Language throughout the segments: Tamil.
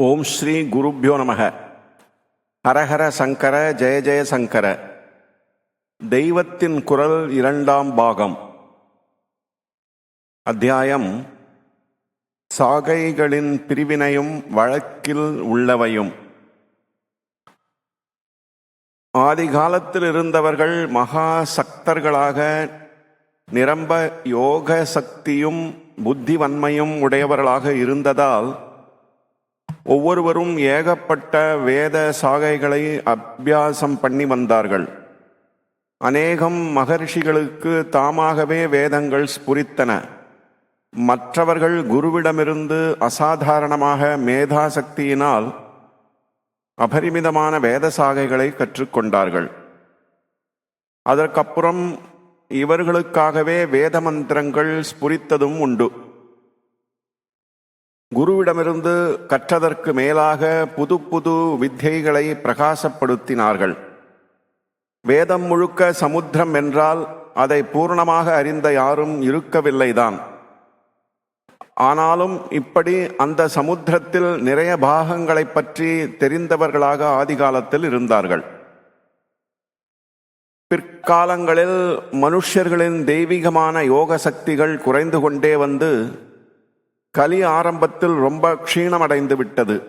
ஓம் ஸ்ரீ குருப்யோ நமக. ஹரஹர சங்கர ஜெய ஜெய சங்கர. தெய்வத்தின் குரல் இரண்டாம் பாகம். அத்தியாயம். சாகைகளின் பிரிவினையும் வழக்கில் உள்ளவையும். ஆதி காலத்தில் இருந்தவர்கள் மகா சக்தர்களாக நிரம்ப யோக சக்தியும் புத்திவன்மையும் உடையவர்களாக இருந்ததால் ஒவ்வொருவரும் ஏகப்பட்ட வேத சாகைகளை அபியாசம் பண்ணி வந்தார்கள். அநேகம் மகர்ஷிகளுக்கு தாமாகவே வேதங்கள் ஸ்புரித்தன. மற்றவர்கள் குருவிடமிருந்து அசாதாரணமாக மேதாசக்தியினால் அபரிமிதமான வேத சாகைகளை கற்றுக்கொண்டார்கள். அதற்கப்புறம் இவர்களுக்காகவே வேத மந்திரங்கள் ஸ்புரித்ததும் உண்டு. குருவிடமிருந்து கற்றதற்கு மேலாக புது புது வித்தைகளை பிரகாசப்படுத்தினார்கள். வேதம் முழுக்க சமுத்திரம் என்றால் அதை பூர்ணமாக அறிந்த யாரும் இருக்கவில்லைதான். ஆனாலும் இப்படி அந்த சமுத்திரத்தில் நிறைய பாகங்களை பற்றி தெரிந்தவர்களாக ஆதிகாலத்தில் இருந்தார்கள். பிற்காலங்களில் மனுஷர்களின் தெய்வீகமான யோக சக்திகள் குறைந்து கொண்டே வந்து கலி ஆரம்பத்தில் ரொம்ப க்ஷீணமடைந்து விட்டது.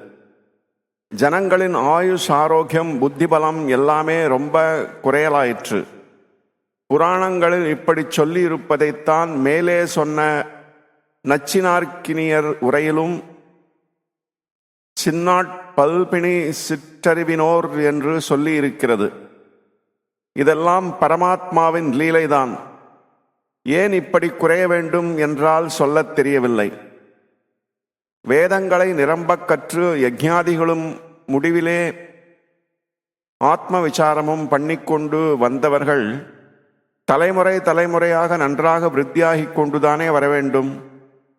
ஜனங்களின் ஆயுஷ் ஆரோக்கியம் புத்திபலம் எல்லாமே ரொம்ப குறையலாயிற்று. புராணங்களில் இப்படி சொல்லி இருப்பதைத்தான் மேலே சொன்ன நச்சினார்க்கினியர் உரையிலும் சின்னாட் பல்பிணி சிற்றறிவினோர் என்று சொல்லி இருக்கிறது இதெல்லாம் பரமாத்மாவின் லீலைதான். ஏன் இப்படி குறைய வேண்டும் என்றால் சொல்லத் தெரியவில்லை. வேதங்களை நிரம்பக் கற்று யஜ்ஞாதிகளும் முடிவிலே ஆத்ம விசாரமும் பண்ணிக்கொண்டு வந்தவர்கள் தலைமுறை தலைமுறையாக நன்றாக விருத்தியாகி கொண்டுதானே வர வேண்டும்.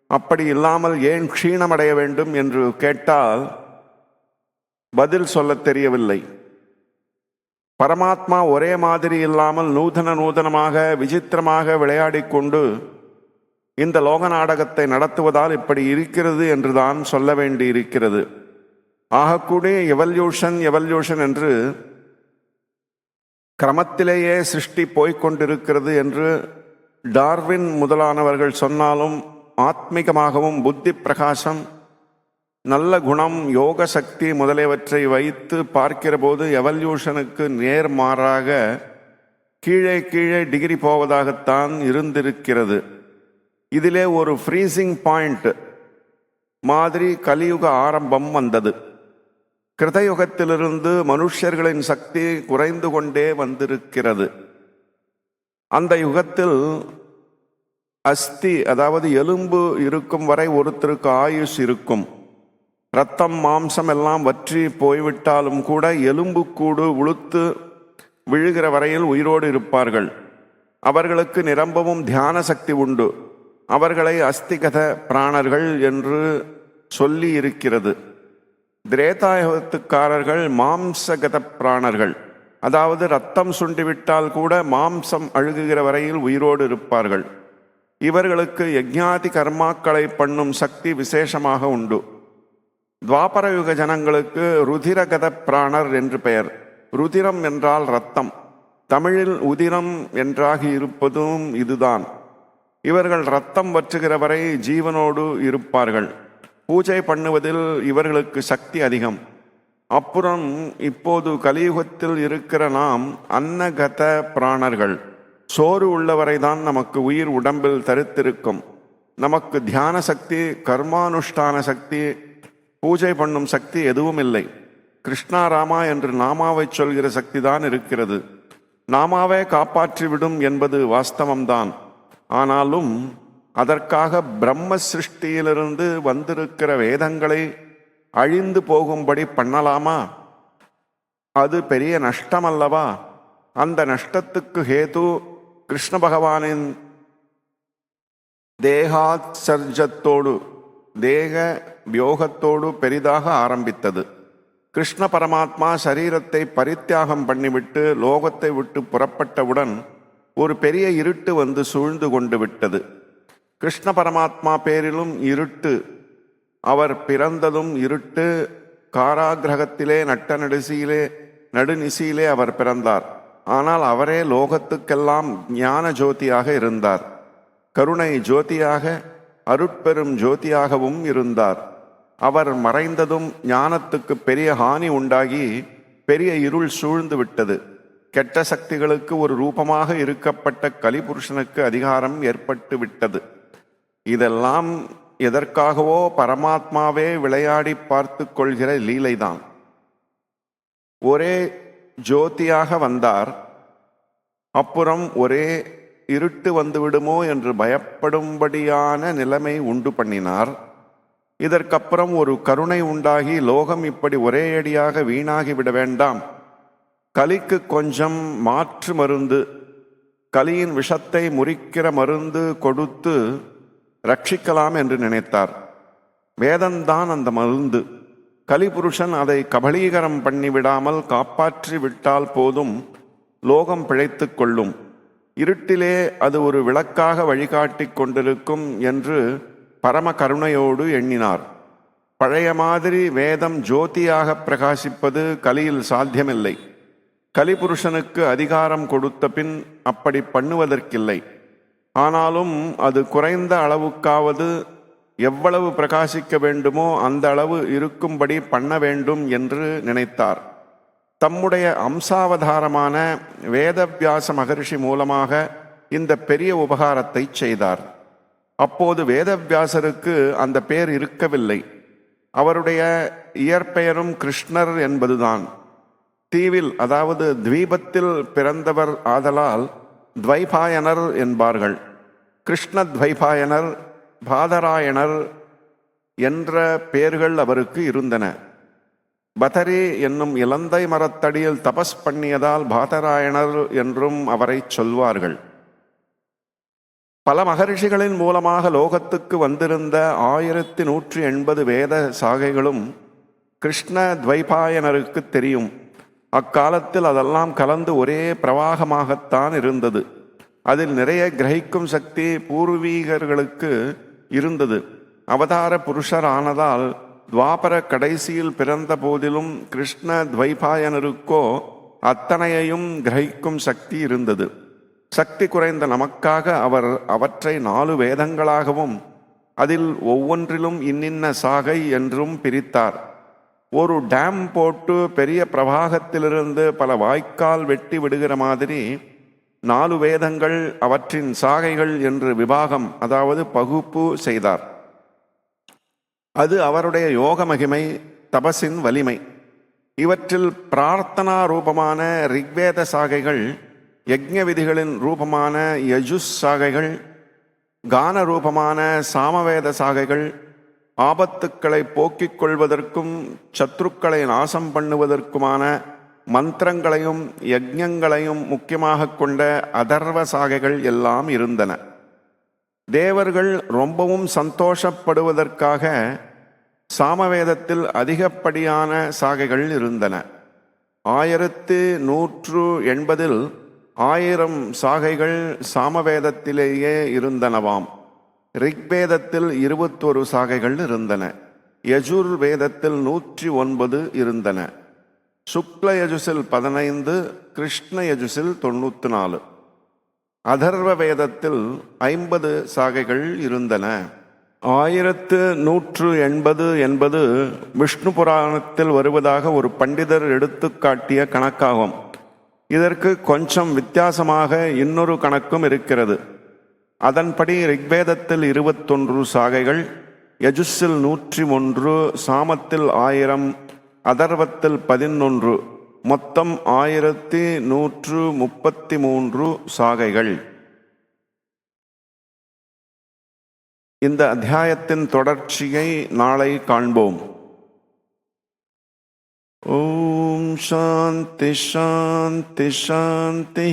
அப்படி இல்லாமல் ஏன் க்ஷீணமடைய வேண்டும் என்று கேட்டால் பதில் சொல்லத் தெரியவில்லை. பரமாத்மா ஒரே மாதிரி இல்லாமல் நூதன நூதனமாக விசித்திரமாக விளையாடிக்கொண்டு இந்த லோக நாடகத்தை நடத்துவதால் இப்படி இருக்கிறது என்று தான் சொல்ல வேண்டி இருக்கிறது ஆகக்கூடிய எவல்யூஷன் எவல்யூஷன் என்று கிரமத்திலேயே சிருஷ்டி போய்க்கொண்டிருக்கிறது என்று டார்வின் முதலானவர்கள் சொன்னாலும் ஆத்மீகமாகவும் புத்தி பிரகாசம் நல்ல குணம் யோக சக்தி முதலியவற்றை வைத்து பார்க்கிற போது எவல்யூஷனுக்கு நேர்மாறாக கீழே கீழே டிகிரி போவதாகத்தான் இருந்திருக்கிறது. இதிலே ஒரு ஃப்ரீசிங் பாயிண்ட் மாதிரி கலியுக ஆரம்பம் வந்தது. கிருதயுகத்திலிருந்து மனுஷர்களின் சக்தி குறைந்து கொண்டே வந்திருக்கிறது. அந்த யுகத்தில் அஸ்தி அதாவது எலும்பு இருக்கும் வரை ஒருத்தருக்கு ஆயுஷ் இருக்கும். ரத்தம் மாம்சம் எல்லாம் வற்றி போய்விட்டாலும் கூட எலும்பு கூடு உளுத்து விழுகிற வரையில் உயிரோடு இருப்பார்கள். அவர்களுக்கு நிரம்பவும் தியான சக்தி உண்டு. அவர்களை அஸ்திகத பிராணர்கள் என்று சொல்லி இருக்கிறது திரேதாயுகத்துக்காரர்கள் மாம்சகத பிராணர்கள். அதாவது ரத்தம் சுண்டிவிட்டால் கூட மாம்சம் அழுகுகிற வரையில் உயிரோடு இருப்பார்கள். இவர்களுக்கு யஜ்ஞாதி கர்மாக்களை பண்ணும் சக்தி விசேஷமாக உண்டு. துவாபரயுக ஜனங்களுக்கு ருதிரகத பிராணர் என்று பெயர். ருதிரம் என்றால் ரத்தம். தமிழில் உதிரம் என்றாகி இருப்பதும் இதுதான். இவர்கள் ரத்தம் வற்றுகிற வரை ஜீவனோடு இருப்பார்கள். பூஜை பண்ணுவதில் இவர்களுக்கு சக்தி அதிகம். அப்புறம் இப்போது கலியுகத்தில் இருக்கிற நாம் அன்னகத பிராணர்கள். சோறு உள்ளவரை தான் நமக்கு உயிர் உடம்பில் தரித்திருக்கும். நமக்கு தியான சக்தி கர்மானுஷ்டான சக்தி பூஜை பண்ணும் சக்தி எதுவும் இல்லை. கிருஷ்ணா ராமா என்று நாமாவை சொல்கிற சக்தி தான் இருக்கிறது. நாமாவே காப்பாற்றிவிடும் என்பது வாஸ்தவம்தான். ஆனாலும் அதற்காக பிரம்ம சிருஷ்டியிலிருந்து வந்திருக்கிற வேதங்களை அழிந்து போகும்படி பண்ணலாமா? அது பெரிய நஷ்டம் அல்லவா அந்த நஷ்டத்துக்கு ஹேது கிருஷ்ண பகவானின் தேகாச்சர்ஜத்தோடு தேக வியோகத்தோடு பெரிதாக ஆரம்பித்தது. கிருஷ்ண பரமாத்மா சரீரத்தை பரித்தியாகம் பண்ணிவிட்டு லோகத்தை விட்டு புறப்பட்டவுடன் ஒரு பெரிய இருட்டு வந்து சூழ்ந்து கொண்டு விட்டது. கிருஷ்ண பரமாத்மா பேரிலும் இருட்டு. அவர் பிறந்ததும் இருட்டு. காராகிரகத்திலே நட்ட நடுசியிலே நடுநிசியிலே அவர் பிறந்தார். ஆனால் அவரே லோகத்துக்கெல்லாம் ஞான ஜோதியாக இருந்தார். கருணை ஜோதியாக அருட்பெரும் ஜோதியாகவும் இருந்தார். அவர் மறைந்ததும் ஞானத்துக்கு பெரிய ஹானி உண்டாகி பெரிய இருள் சூழ்ந்து விட்டது. கெட்ட சக்திகளுக்கு ஒரு ரூபமாக இருக்கப்பட்ட கலிபுருஷனுக்கு அதிகாரம் ஏற்பட்டு விட்டது. இதெல்லாம் எதற்காகவோ பரமாத்மாவே விளையாடி பார்த்து கொள்கிற லீலைதான். ஒரே ஜோதியாக வந்தார். அப்புறம் ஒரே இருட்டு வந்துவிடுமோ என்று பயப்படும்படியான நிலைமை உண்டு பண்ணினார். இதற்கப்புறம் ஒரு கருணை உண்டாகி லோகம் இப்படி ஒரே அடியாக வீணாகி விட வேண்டாம். கலிக்கு கொஞ்சம் மாற்று மருந்து கலியின் விஷத்தை முறிக்கிற மருந்து கொடுத்து ரட்சிக்கலாம் என்று நினைத்தார். வேதந்தான் அந்த மருந்து. கலிபுருஷன் அதை கபலீகரம் பண்ணிவிடாமல் காப்பாற்றி விட்டால் போதும் லோகம் பிழைத்து கொள்ளும். இருட்டிலே அது ஒரு விளக்காக வழிகாட்டிக் கொண்டிருக்கும் என்று பரம கருணையோடு எண்ணினார். பழைய மாதிரி வேதம் ஜோதியாக பிரகாசிப்பது கலியில் சாத்தியமில்லை. கலிபுருஷனுக்கு அதிகாரம் கொடுத்த பின் அப்படி பண்ணுவதற்கில்லை. ஆனாலும் அது குறைந்த அளவுக்காவது எவ்வளவு பிரகாசிக்க வேண்டுமோ அந்த அளவு இருக்கும்படி பண்ண வேண்டும் என்று நினைத்தார். தம்முடைய அம்சாவதாரமான வேதவியாச மகரிஷி மூலமாக இந்த பெரிய உபகாரத்தை செய்தார். அப்போது வேதவியாசருக்கு அந்த பேர் இருக்கவில்லை. அவருடைய இயற்பெயரும் கிருஷ்ணர் என்பதுதான். தீவில் அதாவது துவீபத்தில் பிறந்தவர் ஆதலால் துவைபாயனர் என்பார்கள். கிருஷ்ண துவைபாயனர் பாதராயணர் என்ற பெயர்கள் அவருக்கு இருந்தன. பதரி என்னும் இலந்தை மரத்தடியில் தபஸ் பண்ணியதால் பாதராயணர் என்றும் அவரை சொல்வார்கள். பல மகரிஷிகளின் மூலமாக லோகத்துக்கு வந்திருந்த ஆயிரத்தி நூற்றி எண்பது வேத சாகைகளும் கிருஷ்ண துவைபாயனருக்கு தெரியும். அக்காலத்தில் அதெல்லாம் கலந்து ஒரே பிரவாகமாகத்தான் இருந்தது. அதில் நிறைய கிரகிக்கும் சக்தி பூர்வீகர்களுக்கு இருந்தது. அவதார புருஷர் ஆனதால் துவாபர கடைசியில் பிறந்த போதிலும் கிருஷ்ண துவைபாயனருக்கோ அத்தனையையும் கிரகிக்கும் சக்தி இருந்தது. சக்தி குறைந்த நமக்காக அவர் அவற்றை நாலு வேதங்களாகவும் அதில் ஒவ்வொன்றிலும் இன்னின்ன சாகை என்றும் பிரித்தார். ஒரு டேம் போட்டு பெரிய பிரவாகத்திலிருந்து பல வாய்க்கால் வெட்டி விடுகிற மாதிரி நாலு வேதங்கள் அவற்றின் சாகைகள் என்று விபாகம் அதாவது பகுப்பு செய்தார். அது அவருடைய யோக மகிமை தபசின் வலிமை. இவற்றில் பிரார்த்தனா ரூபமான ரிக்வேத சாகைகள் யஜ்ஞ விதிகளின் ரூபமான யஜுஸ் சாகைகள் கான ரூபமான சாமவேத சாகைகள் ஆபத்துக்களை போக்கிக் கொள்வதற்கும் சத்ருக்களை நாசம் பண்ணுவதற்குமான மந்திரங்களையும் யஜ்யங்களையும் முக்கியமாக கொண்ட அதர்வ சாகைகள் எல்லாம் இருந்தன. தேவர்கள் ரொம்பவும் சந்தோஷப்படுவதற்காக சாமவேதத்தில் அதிகப்படியான சாகைகள் இருந்தன. ஆயிரத்து நூற்று எண்பதில் ஆயிரம் சாகைகள் சாமவேதத்திலேயே இருந்தனவாம். ரிக்வேதத்தில் இருபத்தொரு சாகைகள் இருந்தன. யஜுர் வேதத்தில் நூற்றி ஒன்பது இருந்தன. சுக்ல யஜுசில் பதினைந்து கிருஷ்ண யஜுசில் தொண்ணூற்றி நாலு. அதர்வ வேதத்தில் ஐம்பது சாகைகள் இருந்தன. ஆயிரத்து நூற்று எண்பது என்பது விஷ்ணு புராணத்தில் வருவதாக ஒரு பண்டிதர் எடுத்து காட்டிய கணக்காகும். இதற்கு கொஞ்சம் வித்தியாசமாக இன்னொரு கணக்கும் இருக்கிறது. அதன்படி ரிக்வேதத்தில் இருபத்தொன்று சாகைகள் யஜுஸில் நூற்றி ஒன்று சாமத்தில் ஆயிரம் அதர்வத்தில் பதினொன்று மொத்தம் ஆயிரத்தி நூற்று முப்பத்தி மூன்று சாகைகள். இந்த அத்தியாயத்தின் தொடர்ச்சியை நாளை காண்போம். ஓம் சாந்தி சாந்தி சாந்தி.